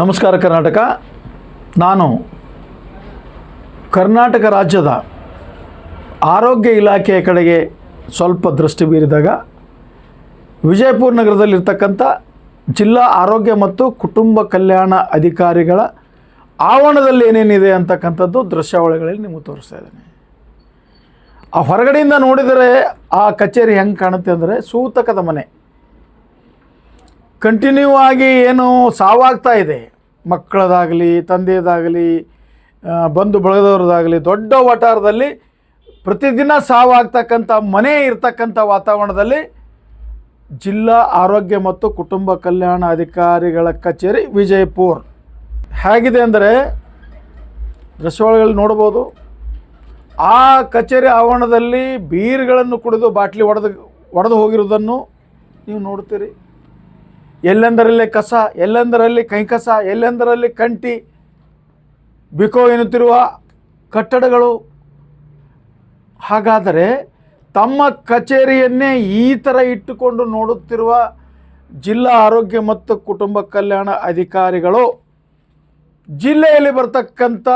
ನಮಸ್ಕಾರ ಕರ್ನಾಟಕ. ನಾನು ಕರ್ನಾಟಕ ರಾಜ್ಯದ ಆರೋಗ್ಯ ಇಲಾಖೆಯ ಕಡೆಗೆ ಸ್ವಲ್ಪ ದೃಷ್ಟಿ ಬೀರಿದಾಗ ವಿಜಯಪುರ ನಗರದಲ್ಲಿರ್ತಕ್ಕಂಥ ಜಿಲ್ಲಾ ಆರೋಗ್ಯ ಮತ್ತು ಕುಟುಂಬ ಕಲ್ಯಾಣ ಅಧಿಕಾರಿಗಳ ಆವರಣದಲ್ಲಿ ಏನೇನಿದೆ ಅಂತಕ್ಕಂಥದ್ದು ದೃಶ್ಯಾವಳಿಗಳಲ್ಲಿ ನಿಮಗೆ ತೋರಿಸ್ತಾ ಇದ್ದೇನೆ. ಆ ಹೊರಗಡೆಯಿಂದ ನೋಡಿದರೆ ಆ ಕಚೇರಿ ಹೆಂಗೆ ಕಾಣುತ್ತೆ ಅಂದರೆ ಸೂತಕದ ಮನೆ. ಕಂಟಿನ್ಯೂ ಆಗಿ ಏನು ಸಾವಾಗ್ತಾ ಇದೆ. ಮಕ್ಕಳದಾಗಲಿ ತಂದೆಯದಾಗಲಿ ಬಂಧು ಬಳಗದವ್ರದ್ದಾಗಲಿ ದೊಡ್ಡ ವಟಾರದಲ್ಲಿ ಪ್ರತಿದಿನ ಸಾವಾಗ್ತಕ್ಕಂಥ ಮನೆ ಇರ್ತಕ್ಕಂಥ ವಾತಾವರಣದಲ್ಲಿ ಜಿಲ್ಲಾ ಆರೋಗ್ಯ ಮತ್ತು ಕುಟುಂಬ ಕಲ್ಯಾಣ ಅಧಿಕಾರಿಗಳ ಕಚೇರಿ ವಿಜಯಪುರ್. ಹೇಗಿದೆ ಅಂದರೆ ದೃಶ್ಯಗಳಲ್ಲಿ ನೋಡ್ಬೋದು, ಆ ಕಚೇರಿ ಆವರಣದಲ್ಲಿ ಬೀರ್ಗಳನ್ನು ಕುಡಿದು ಬಾಟ್ಲಿ ಒಡೆದು ಒಡೆದು ಹೋಗಿರೋದನ್ನು ನೀವು ನೋಡ್ತೀರಿ. ಎಲ್ಲೆಂದರಲ್ಲಿ ಕಸ, ಎಲ್ಲೆಂದರಲ್ಲಿ ಕೈಕಸ, ಎಲ್ಲೆಂದರಲ್ಲಿ ಕಂಟಿ, ಬಿಕೋ ಎನ್ನುತ್ತಿರುವ ಕಟ್ಟಡಗಳು. ಹಾಗಾದರೆ ತಮ್ಮ ಕಚೇರಿಯನ್ನೇ ಈ ಥರ ಇಟ್ಟುಕೊಂಡು ನೋಡುತ್ತಿರುವ ಜಿಲ್ಲಾ ಆರೋಗ್ಯ ಮತ್ತು ಕುಟುಂಬ ಕಲ್ಯಾಣ ಅಧಿಕಾರಿಗಳು ಜಿಲ್ಲೆಯಲ್ಲಿ ಬರ್ತಕ್ಕಂಥ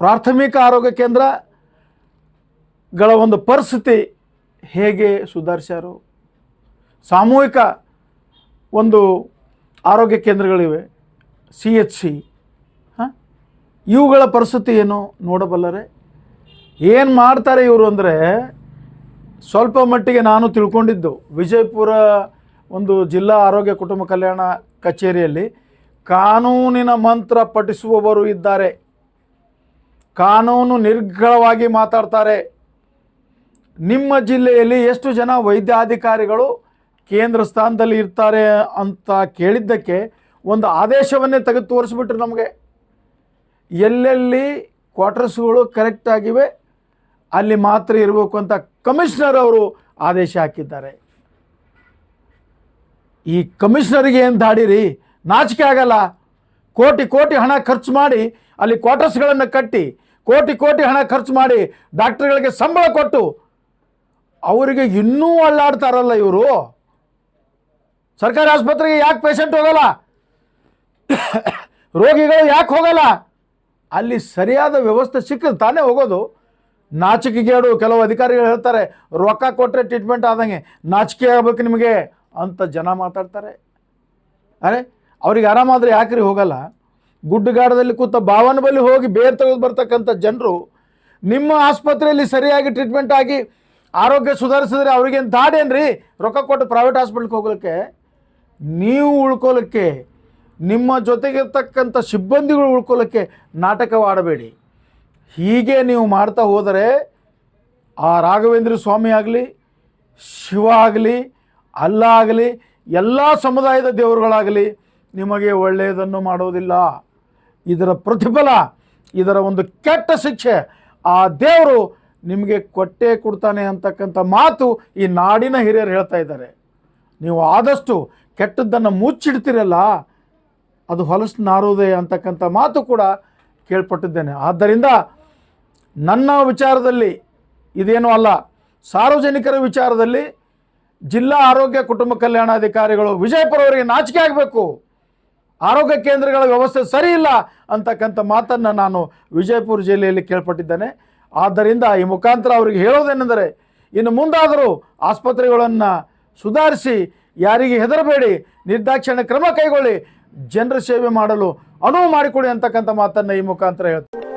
ಪ್ರಾಥಮಿಕ ಆರೋಗ್ಯ ಕೇಂದ್ರಗಳ ಒಂದು ಪರಿಸ್ಥಿತಿ ಹೇಗೆ ಸುಧಾರಿಸ್ಯಾರು? ಸಾಮೂಹಿಕ ಒಂದು ಆರೋಗ್ಯ ಕೇಂದ್ರಗಳಿವೆ ಸಿ ಎಚ್ ಸಿ ಹಾಂ? ಇವುಗಳ ಪರಿಸ್ಥಿತಿ ಏನು ನೋಡಬಲ್ಲರೆ? ಏನು ಮಾಡ್ತಾರೆ ಇವರು ಅಂದರೆ, ಸ್ವಲ್ಪ ಮಟ್ಟಿಗೆ ನಾನು ತಿಳ್ಕೊಂಡಿದ್ದು, ವಿಜಯಪುರ ಒಂದು ಜಿಲ್ಲಾ ಆರೋಗ್ಯ ಕುಟುಂಬ ಕಲ್ಯಾಣ ಕಚೇರಿಯಲ್ಲಿ ಕಾನೂನಿನ ಮಂತ್ರ ಪಠಿಸುವವರು ಇದ್ದಾರೆ. ಕಾನೂನು ನಿರ್ಗಳವಾಗಿ ಮಾತಾಡ್ತಾರೆ. ನಿಮ್ಮ ಜಿಲ್ಲೆಯಲ್ಲಿ ಎಷ್ಟು ಜನ ವೈದ್ಯಾಧಿಕಾರಿಗಳು ಕೇಂದ್ರ ಸ್ಥಾನದಲ್ಲಿ ಇರ್ತಾರೆ ಅಂತ ಕೇಳಿದ್ದಕ್ಕೆ ಒಂದು ಆದೇಶವನ್ನೇ ತೆಗೆದು ತೋರಿಸ್ಬಿಟ್ರು ನಮಗೆ. ಎಲ್ಲೆಲ್ಲಿ ಕ್ವಾರ್ಟರ್ಸ್ಗಳು ಕರೆಕ್ಟ್ ಆಗಿವೆ, ಅಲ್ಲಿ ಮಾತ್ರ ಇರಬೇಕು ಅಂತ ಕಮಿಷನರ್ ಅವರು ಆದೇಶ ಹಾಕಿದ್ದಾರೆ. ಈ ಕಮಿಷನರಿಗೆ ಏನು ದಾಡಿರಿ? ನಾಚಿಕೆ ಆಗಲ್ಲ. ಕೋಟಿ ಕೋಟಿ ಹಣ ಖರ್ಚು ಮಾಡಿ ಅಲ್ಲಿ ಕ್ವಾರ್ಟರ್ಸ್ಗಳನ್ನು ಕಟ್ಟಿ, ಕೋಟಿ ಕೋಟಿ ಹಣ ಖರ್ಚು ಮಾಡಿ ಡಾಕ್ಟರ್ಗಳಿಗೆ ಸಂಬಳ ಕೊಟ್ಟು, ಅವರಿಗೆ ಇನ್ನೂ ಅಲ್ಲಾಡ್ತಾರಲ್ಲ ಇವರು. ಸರ್ಕಾರಿ ಆಸ್ಪತ್ರೆಗೆ ಯಾಕೆ ಪೇಷಂಟ್ ಹೋಗಲ್ಲ? ರೋಗಿಗಳು ಯಾಕೆ ಹೋಗಲ್ಲ? ಅಲ್ಲಿ ಸರಿಯಾದ ವ್ಯವಸ್ಥೆ ಸಿಕ್ಕರೆ ತಾನೇ ಹೋಗೋದು. ನಾಚಿಕೆಗೇಡು ಕೆಲವು ಅಧಿಕಾರಿಗಳು ಹೇಳ್ತಾರೆ, ರೊಕ್ಕ ಕೊಟ್ಟರೆ ಟ್ರೀಟ್ಮೆಂಟ್ ಆದಂಗೆ ನಾಚಿಕೆ ಆಗ್ಬೇಕು ನಿಮಗೆ ಅಂತ ಜನ ಮಾತಾಡ್ತಾರೆ. ಅರೆ, ಅವ್ರಿಗೆ ಆರಾಮಾದರೆ ಯಾಕ್ರಿ ಹೋಗಲ್ಲ? ಗುಡ್ಡಗಾಡದಲ್ಲಿ ಕೂತ ಭಾವನ ಬಳಿ ಹೋಗಿ ಬೇರೆ ತೆಗೆದು ಬರ್ತಕ್ಕಂಥ ಜನರು ನಿಮ್ಮ ಆಸ್ಪತ್ರೆಯಲ್ಲಿ ಸರಿಯಾಗಿ ಟ್ರೀಟ್ಮೆಂಟ್ ಆಗಿ ಆರೋಗ್ಯ ಸುಧಾರಿಸಿದ್ರೆ ಅವ್ರಿಗೇನು ರೀ ರೊಕ್ಕ ಕೊಟ್ಟು ಪ್ರೈವೇಟ್ ಹಾಸ್ಪಿಟ್ಲ್ಗೆ ಹೋಗ್ಲಿಕ್ಕೆ? ನೀವು ಉಳ್ಕೊಳ್ಳೋಕ್ಕೆ ನಿಮ್ಮ ಜೊತೆಗಿರ್ತಕ್ಕಂಥ ಸಿಬ್ಬಂದಿಗಳು ಉಳ್ಕೊಳ್ಳೋಕ್ಕೆ ನಾಟಕವಾಡಬೇಡಿ. ಹೀಗೆ ನೀವು ಮಾಡ್ತಾ ಹೋದರೆ ಆ ರಾಘವೇಂದ್ರ ಸ್ವಾಮಿ ಆಗಲಿ, ಶಿವ ಆಗಲಿ, ಅಲ್ಲ ಆಗಲಿ, ಎಲ್ಲ ಸಮುದಾಯದ ದೇವರುಗಳಾಗಲಿ ನಿಮಗೆ ಒಳ್ಳೆಯದನ್ನು ಮಾಡೋದಿಲ್ಲ. ಇದರ ಪ್ರತಿಫಲ, ಇದರ ಒಂದು ಕೆಟ್ಟ ಶಿಕ್ಷೆ ಆ ದೇವರು ನಿಮಗೆ ಕೊಟ್ಟೇ ಕೊಡ್ತಾನೆ ಅಂತಕ್ಕಂಥ ಮಾತು ಈ ನಾಡಿನ ಹಿರಿಯರು ಹೇಳ್ತಾ ಇದ್ದಾರೆ. ನೀವು ಆದಷ್ಟು ಕೆಟ್ಟದ್ದನ್ನು ಮುಚ್ಚಿಡ್ತಿರಲ್ಲ, ಅದು ಹೊಲಸು ನಾರುವುದೇ ಅಂತಕ್ಕಂಥ ಮಾತು ಕೂಡ ಕೇಳ್ಪಟ್ಟಿದ್ದೇನೆ. ಆದ್ದರಿಂದ ನನ್ನ ವಿಚಾರದಲ್ಲಿ ಇದೇನೂ ಅಲ್ಲ. ಸಾರ್ವಜನಿಕರ ವಿಚಾರದಲ್ಲಿ ಜಿಲ್ಲಾ ಆರೋಗ್ಯ ಕುಟುಂಬ ಕಲ್ಯಾಣಾಧಿಕಾರಿಗಳು ವಿಜಯಪುರವರಿಗೆ ನಾಚಿಕೆ ಆಗಬೇಕು. ಆರೋಗ್ಯ ಕೇಂದ್ರಗಳ ವ್ಯವಸ್ಥೆ ಸರಿ ಇಲ್ಲ ಅಂತಕ್ಕಂಥ ಮಾತನ್ನು ನಾನು ವಿಜಯಪುರ ಜಿಲ್ಲೆಯಲ್ಲಿ ಕೇಳ್ಪಟ್ಟಿದ್ದೇನೆ. ಆದ್ದರಿಂದ ಈ ಮುಖಾಂತರ ಅವರಿಗೆ ಹೇಳೋದೇನೆಂದರೆ, ಇನ್ನು ಮುಂದಾದರೂ ಆಸ್ಪತ್ರೆಗಳನ್ನು ಸುಧಾರಿಸಿ ಯಾರಿಗೆ ಹೆದರಬೇಡಿ, ನಿರ್ದಾಕ್ಷಿಣ್ಯ ಕ್ರಮ ಕೈಗೊಳ್ಳಿ, ಜನರ ಸೇವೆ ಮಾಡಲು ಅನುವು ಮಾಡಿಕೊಡಿ ಅಂತಕ್ಕಂಥ ಮಾತನ್ನು ಈ ಮುಖಾಂತರ ಹೇಳ್ತೀನಿ.